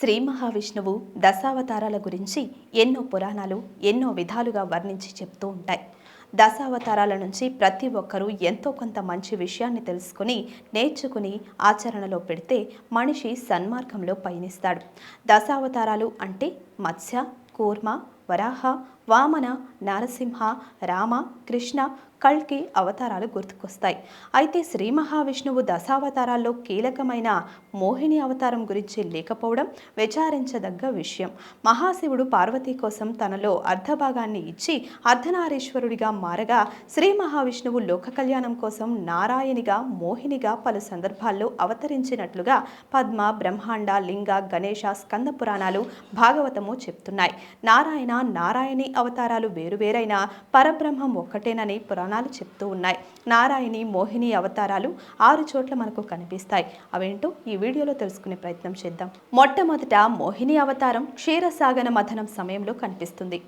శ్రీ మహావిష్ణువు దశావతారాల గురించి ఎన్నో పురాణాలు ఎన్నో విధాలుగా వర్ణించి చెప్తూ ఉంటాయి. దశావతారాల నుంచి ప్రతి ఒక్కరూ ఎంతో కొంత మంచి విషయాన్ని తెలుసుకుని నేర్చుకుని ఆచరణలో పెడితే మనిషి సన్మార్గంలో పయనిస్తాడు. దశావతారాలు అంటే మత్స్య కూర్మ వరాహ వామన నారసింహ రామ కృష్ణ కల్కి అవతారాలు గుర్తుకొస్తాయి. అయితే శ్రీ మహావిష్ణువు దశావతారాల్లో కీలకమైన మోహిని అవతారం గురించి లేకపోవడం విచారించదగ్గ విషయం. మహాశివుడు పార్వతీ కోసం తనలో అర్ధభాగాన్ని ఇచ్చి అర్ధనారీశ్వరుడిగా మారగా శ్రీ మహావిష్ణువు లోక కళ్యాణం కోసం నారాయణిగా మోహినిగా పలు సందర్భాల్లో అవతరించినట్లుగా పద్మ బ్రహ్మాండ లింగ గణేష స్కంద పురాణాలు భాగవతము చెప్తున్నాయి. నారాయణ నారాయణి అవతారాలు వేరువేరైనా పరబ్రహ్మం ఒక్కటేనని పురాణాలు చెప్తూ ఉన్నాయి. నారాయణి మోహిని అవతారాలు ఆరు చోట్ల మనకు కనిపిస్తాయి. అవేంటో ఈ వీడియోలో తెలుసుకునే ప్రయత్నం చేద్దాం. మొట్టమొదట మోహిని అవతారం క్షీరసాగన మథనం సమయంలో కనిపిస్తుంది.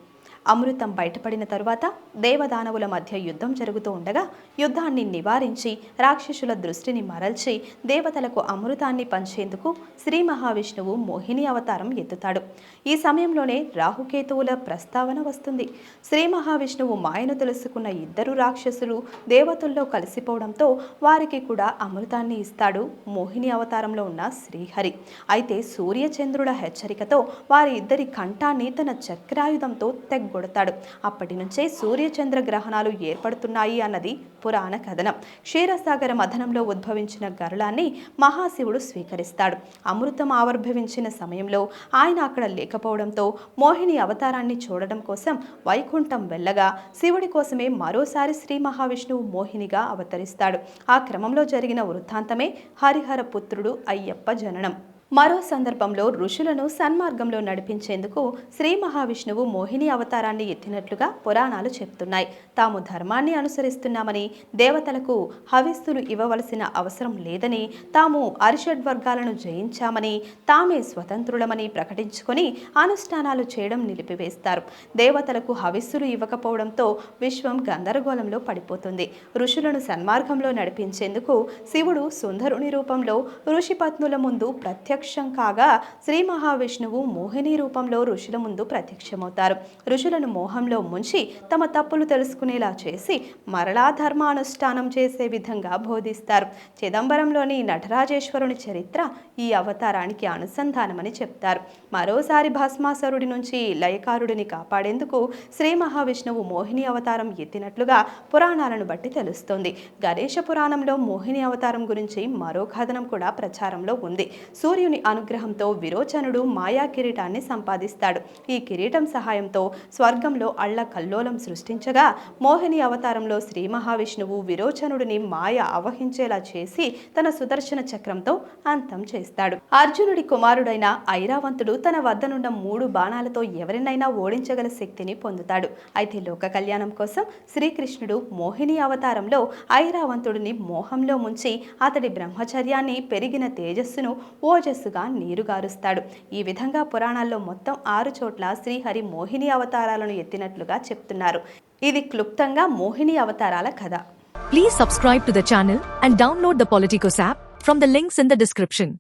అమృతం బయటపడిన తరువాత దేవదానవుల మధ్య యుద్ధం జరుగుతూ ఉండగా యుద్ధాన్ని నివారించి రాక్షసుల దృష్టిని మరల్చి దేవతలకు అమృతాన్ని పంచేందుకు శ్రీ మహావిష్ణువు మోహిని అవతారం ఎత్తుతాడు. ఈ సమయంలోనే రాహుకేతువుల ప్రస్తావన వస్తుంది. శ్రీ మహావిష్ణువు మాయను తెలుసుకున్న ఇద్దరు రాక్షసులు దేవతల్లో కలిసిపోవడంతో వారికి కూడా అమృతాన్ని ఇస్తాడు మోహిని అవతారంలో ఉన్న శ్రీహరి. అయితే సూర్యచంద్రుల హెచ్చరికతో వారి ఇద్దరి కంఠాన్ని తన చక్రాయుధంతో కొడతాడు. అప్పటి నుంచే సూర్యచంద్ర గ్రహణాలు ఏర్పడుతున్నాయి అన్నది పురాణ కథనం. క్షీరసాగర మథనంలో ఉద్భవించిన గరుళాన్ని మహాశివుడు స్వీకరిస్తాడు. అమృతం ఆవిర్భవించిన సమయంలో ఆయన అక్కడ లేకపోవడంతో మోహిని అవతారాన్ని చూడడం కోసం వైకుంఠం వెళ్ళగా శివుడి కోసమే మరోసారి శ్రీ మహావిష్ణువు మోహినిగా అవతరిస్తాడు. ఆ క్రమంలో జరిగిన వృత్తాంతమే హరిహర పుత్రుడు అయ్యప్ప జననం. మరో సందర్భంలో ఋషులను సన్మార్గంలో నడిపించేందుకు శ్రీ మహావిష్ణువు మోహిని అవతారాన్ని ఎత్తినట్లుగా పురాణాలు చెప్తున్నాయి. తాము ధర్మాన్ని అనుసరిస్తున్నామని దేవతలకు హవిస్సులు ఇవ్వవలసిన అవసరం లేదని తాము అరిషడ్ వర్గాలను జయించామని తామే స్వతంత్రులమని ప్రకటించుకొని అనుష్ఠానాలు చేయడం నిలిపివేస్తారు. దేవతలకు హవిస్సులు ఇవ్వకపోవడంతో విశ్వం గందరగోళంలో పడిపోతుంది. ఋషులను సన్మార్గంలో నడిపించేందుకు శివుడు సుందరుని రూపంలో ఋషిపత్నుల ముందు ప్రత్యక్ష కాగా శ్రీ మహావిష్ణువు మోహిని రూపంలో ఋషుల ముందు ప్రత్యక్షమవుతారు. ఋషులను మోహంలో ముంచి తమ తప్పులు తెలుసుకునేలా చేసి మరలా ధర్మానుష్ఠానం చేసే విధంగా బోధిస్తారు. చిదంబరంలోని నటరాజేశ్వరుని చరిత్ర ఈ అవతారానికి అనుసంధానమని చెప్తారు. మరోసారి భస్మాసురుడి నుంచి లయకారుడిని కాపాడేందుకు శ్రీ మహావిష్ణువు మోహిని అవతారం ఎత్తినట్లుగా పురాణాలను బట్టి తెలుస్తుంది. గణేష పురాణంలో మోహిని అవతారం గురించి మరో కథనం కూడా ప్రచారంలో ఉంది. సూర్యుని అనుగ్రహంతో విరోచనుడు మాయా కిరీటాన్ని సంపాదిస్తాడు. ఈ కిరీటం సహాయంతో స్వర్గంలో అళ్ళ కల్లోలం సృష్టించగా మోహిని అవతారంలో శ్రీ మహావిష్ణువు విరోచనుడిని మాయ అవహించేలా చేసి తన సుదర్శన చక్రంతో అంతం చేస్తాడు. అర్జునుడి కుమారుడైన ఐరావంతుడు తన వద్దనున్న మూడు బాణాలతో ఎవరినైనా ఓడించగల శక్తిని పొందుతాడు. అయితే లోక కళ్యాణం కోసం శ్రీకృష్ణుడు మోహిని అవతారంలో ఐరావంతుడిని మోహంలో ముంచి అతడి బ్రహ్మచర్యాన్ని పెరిగిన తేజస్సును నీరు గారుస్తాడు. ఈ విధంగా పురాణాల్లో మొత్తం ఆరు చోట్ల శ్రీహరి మోహిని అవతారాలను ఎత్తినట్లుగా చెప్తున్నారు. ఇది క్లుప్తంగా మోహిని అవతారాల కథ. Please subscribe to the and download the Politicos app from the links in the description